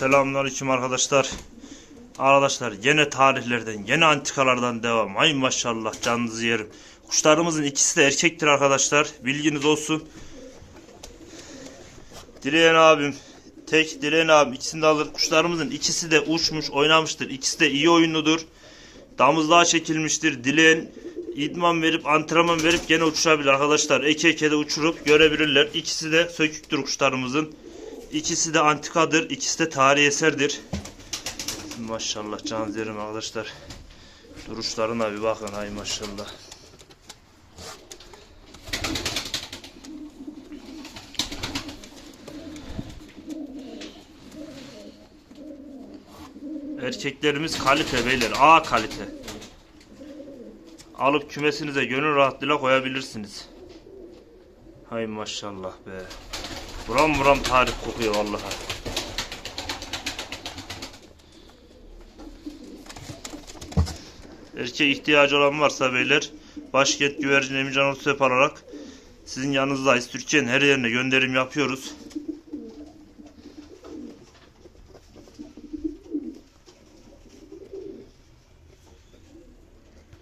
Selamünaleyküm arkadaşlar. Arkadaşlar yine tarihlerden, yine antikalardan devam. Ay maşallah canınızı yerim. Kuşlarımızın ikisi de erkektir arkadaşlar. Bilginiz olsun. Dileyen abim, tek Dileyen abim ikisini de alır. Kuşlarımızın ikisi de uçmuş, oynamıştır. İkisi de iyi oyunludur. Damızlığa çekilmiştir. Dileyen idman verip, antrenman verip gene uçurabilir arkadaşlar. Eke eke de uçurup görebilirler. İkisi de söküktür kuşlarımızın. İkisi de antikadır, ikisi de tarihi eserdir. Maşallah can yerim arkadaşlar. Duruşlarına bir bakın hay maşallah. Erkeklerimiz kalite beyler, A kalite. Alıp kümesinize gönül rahatlığıyla koyabilirsiniz. Hay maşallah be. Buram buram tarih kokuyor vallahi. Erkeğe ihtiyacı olan varsa beyler Başkent Güvercin Emircan Otosep alarak sizin yanınızdayız. Türkiye'nin her yerine gönderim yapıyoruz.